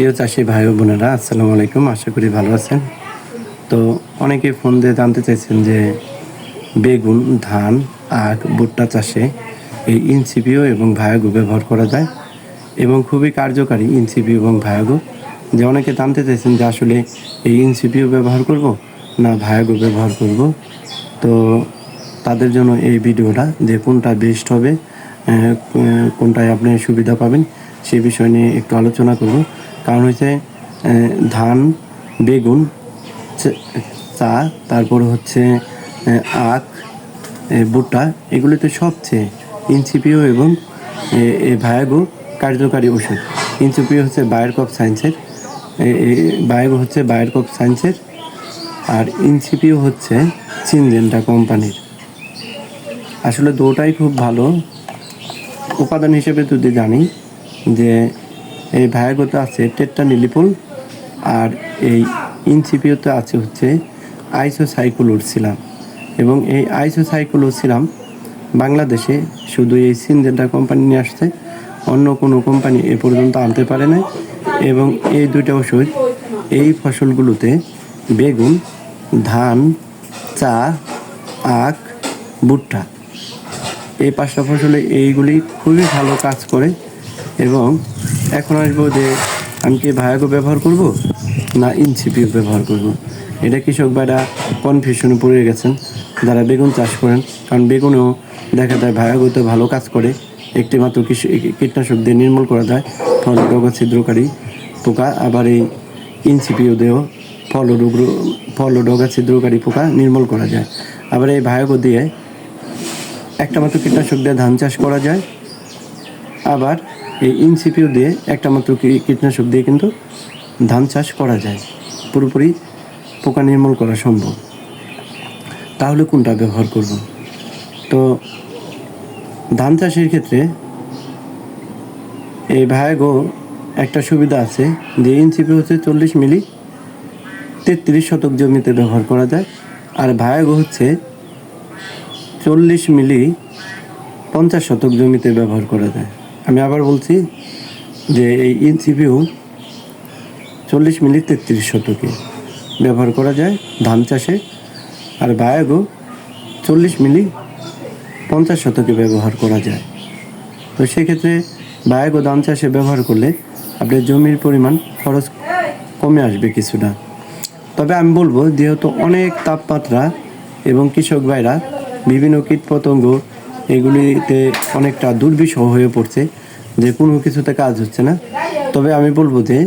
প্রিয় চাষি ভাই ও বোনেরা, আসসালামু আলাইকুম। আশা করি ভালো আছেন। তো অনেকে ফোন দিয়ে জানতে চাইছেন যে বেগুন, ধান, আখ, ভুট্টা চাষে এই ইনসিপিও এবং ভায়াগো ব্যবহার করা যায় এবং খুবই কার্যকারী ইনসিপিও এবং ভায়াগো। যে অনেকে জানতে চাইছেন যে আসলে এই ইনসিপিও ব্যবহার করব না ভায়াগো ব্যবহার করব। তো তাদের জন্য এই ভিডিওটা যে কোনটা বেস্ট হবে কোনটায় আপনি সুবিধা পাবেন সেই বিষয় নিয়ে একটু আলোচনা করব। কারণ হচ্ছে ধান, বেগুন, চা- তারপর হচ্ছে আখ ভুট্টা, এগুলিতে সবচেয়ে ইনসিপিও এবং ভায়াগো কার্যকারী ওষুধ। ইনসিপিও হচ্ছে বায়ার কপ সায়েন্সের বায়াগো হচ্ছে বায়ার কপ সায়েন্সের, আর ইনসিপিও হচ্ছে সিনজেন্টা কোম্পানির। আসলে দুটাই খুব ভালো উপাদান হিসেবে যদি জানি যে এই ভায়াগোতে আছে টেট্টা নিলিপুল আর এই ইনসিপিওতে আছে হচ্ছে আইসোসাইক্লোরসিলাম এবং এই আইসোসাইক্লোরসিলাম বাংলাদেশে শুধু এই সিনজেন্টা কোম্পানি নিয়ে আসছে, অন্য কোনো কোম্পানি এ পর্যন্ত আনতে পারে না এবং এই দুইটা ওষুধ, এই ফসলগুলোতে বেগুন, ধান, চা, আখ, ভুট্টা। এই পাঁচটা ফসলে এইগুলি খুবই ভালো কাজ করে এবং এখন আসব যে আমি কি ভায়াগো ব্যবহার করব? না ইনসিপিও ব্যবহার করব। এটা কৃষক ভাইরা কনফিউশনে পড়ে গেছেন। যারা বেগুন চাষ করেন, কারণ বেগুনেও দেখা যায় ভায়াগোতে ভালো কাজ করে। একটি মাত্র কীটনাশক দিয়ে নির্মূল করা যায়। ফল রোগ ছিদ্রকারী পোকা, আবার এই ইনসিপিও দিয়েও ফল রোগ ফল ডগা ছিদ্রকারী পোকা নির্মূল করা যায়। আবার এই ভায়াগো দিয়ে একটা মাত্র কীটনাশক দিয়ে ধান চাষ করা যায়। আবার এই ইনসিপিও দিয়ে একটা মাত্র কীটনাশক দিয়ে কিন্তু ধান চাষ করা যায়। পুরোপুরি পোকা নির্মূল করা সম্ভব। তাহলে কোনটা ব্যবহার করব? তো ধান চাষের ক্ষেত্রে এই ভায়াগো একটা সুবিধা আছে যে ইনসিপি হচ্ছে চল্লিশ মিলি তেত্রিশ শতক জমিতে ব্যবহার করা যায়। আর ভায়াগো হচ্ছে চল্লিশ মিলি পঞ্চাশ শতক জমিতে ব্যবহার করা যায়। আমি আবার বলছি যে এই ইনসিপিউ চল্লিশ মিলি তেত্রিশ শতকে ব্যবহার করা যায় ধান চাষে আর বায়াগো চল্লিশ মিলি পঞ্চাশ শতকে ব্যবহার করা যায়। তো সেক্ষেত্রে বায়াগো ধান চাষে ব্যবহার করলে আপনার জমির পরিমাণ খরচ কমে আসবে কিছুটা। তবে আমি বলব, যেহেতু অনেক তাপমাত্রা এবং কৃষক ভাইরা বিভিন্ন কীটপতঙ্গ এগুলিতে অনেকটা দুর্বিষহ হয়ে পড়ছে যে কোনো কিছুতে কাজ হচ্ছে না। তবে আমি বলব যে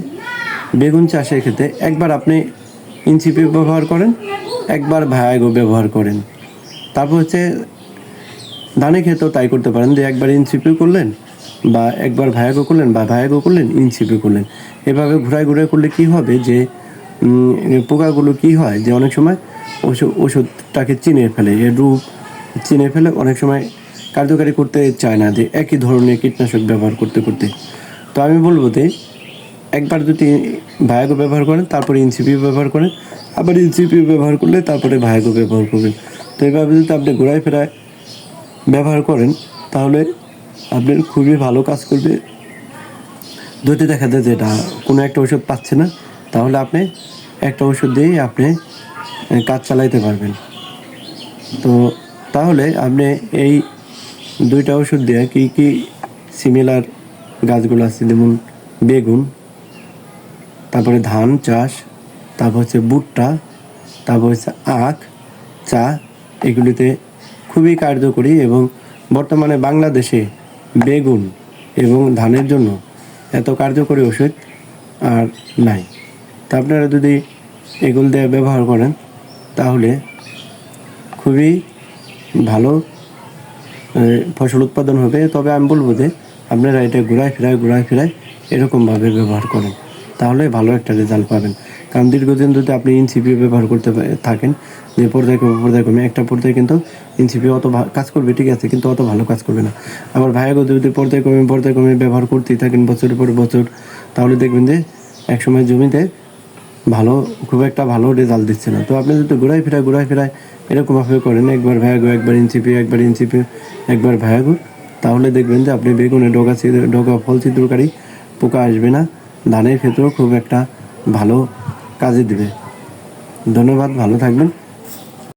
বেগুন চাষের ক্ষেত্রে একবার আপনি ইনসিপি ব্যবহার করেন, একবার ভায়াগো ব্যবহার করেন। তারপর হচ্ছে ধানের ক্ষেত্রেও তাই করতে পারেন যে একবার ইনসিপি করলেন বা একবার ভায়াগো করলেন বা ভায়াগো করলেন ইনসিপি করলেন। এভাবে ঘুরায় ঘুরায় করলে কি হবে যে পোকাগুলো কি হয় যে অনেক সময় ওষুধ, ওষুধটাকে চিনে ফেলে, এর রূপ চিনে ফেলে অনেক সময় কার্যকারী করতে চায় না, যে একই ধরনের কীটনাশক ব্যবহার করতে করতে। তো আমি বলব যে, একবার যদি ভায়াগো ব্যবহার করেন, তারপরে ইনসিপি ব্যবহার করেন, আবার ইনসিপি ব্যবহার করলে তারপরে ভায়াগো ব্যবহার করবেন। তো এইভাবে যদি আপনি ঘোরায় ফেরায় ব্যবহার করেন, তাহলে আপনার খুবই ভালো কাজ করবে। যদি দেখা যায় যেটা কোনো একটা ওষুধ পাচ্ছে না, তাহলে আপনি একটা ওষুধ দিয়েই আপনি কাজ চালাইতে পারবেন। তো তাহলে আপনি এই দুইটা ওষুধ দিয়ে কী কী সিমিলার গাছগুলো আছে? যেমন বেগুন, তারপরে ধান, চাষ, তারপর হচ্ছে ভুট্টা, তারপর হচ্ছে আখ, চা, এগুলিতে খুবই কার্যকরী এবং বর্তমানে বাংলাদেশে বেগুন এবং ধানের জন্য এত কার্যকরী ওষুধ আর নাই। তা আপনারা যদি এগুলো দিয়ে ব্যবহার করেন, তাহলে খুবই ভালো ফসল উৎপাদন হবে, তবে আমি বলব যে আপনারা এটা ঘুরায় ফেরায় ঘুরায় ফেরায় এরকমভাবে ব্যবহার করেন। তাহলে ভালো একটা রেজাল্ট পাবেন। কারণ দীর্ঘদিন যদি আপনি ইনসিপি ব্যবহার করতে থাকেন, যে পর্যায়ক্রমে পর্যায়ক্রমে একটা পর্যায়ে কিন্তু ইনসিপি অত কাজ করবে, ঠিক আছে, কিন্তু অত ভালো কাজ করবে না। আবার ভাইয়াগো যদি পর্যায়ক্রমে পর্যায়ক্রমে ব্যবহার করতেই থাকেন বছরের পর বছর, তাহলে দেখবেন যে একসময় জমিতে ভালো, খুব একটা ভালো রেজাল্ট দিচ্ছে না। তো আপনি যদি ঘুরাই ফেরায় ঘুরাই ফেরায় এরকমভাবে করেন, একবার ভ্যাগো একবার ইঞ্চিপি একবার ইঞ্চিপি একবার ভ্যাগো তাহলে দেখবেন যে আপনি বেগুনে ডগা ডগা ফল ছিদ্রকারী পোকা আসবে না। ধানের ক্ষেত্রেও খুব একটা ভালো কাজে দেবে। ধন্যবাদ, ভালো থাকবেন।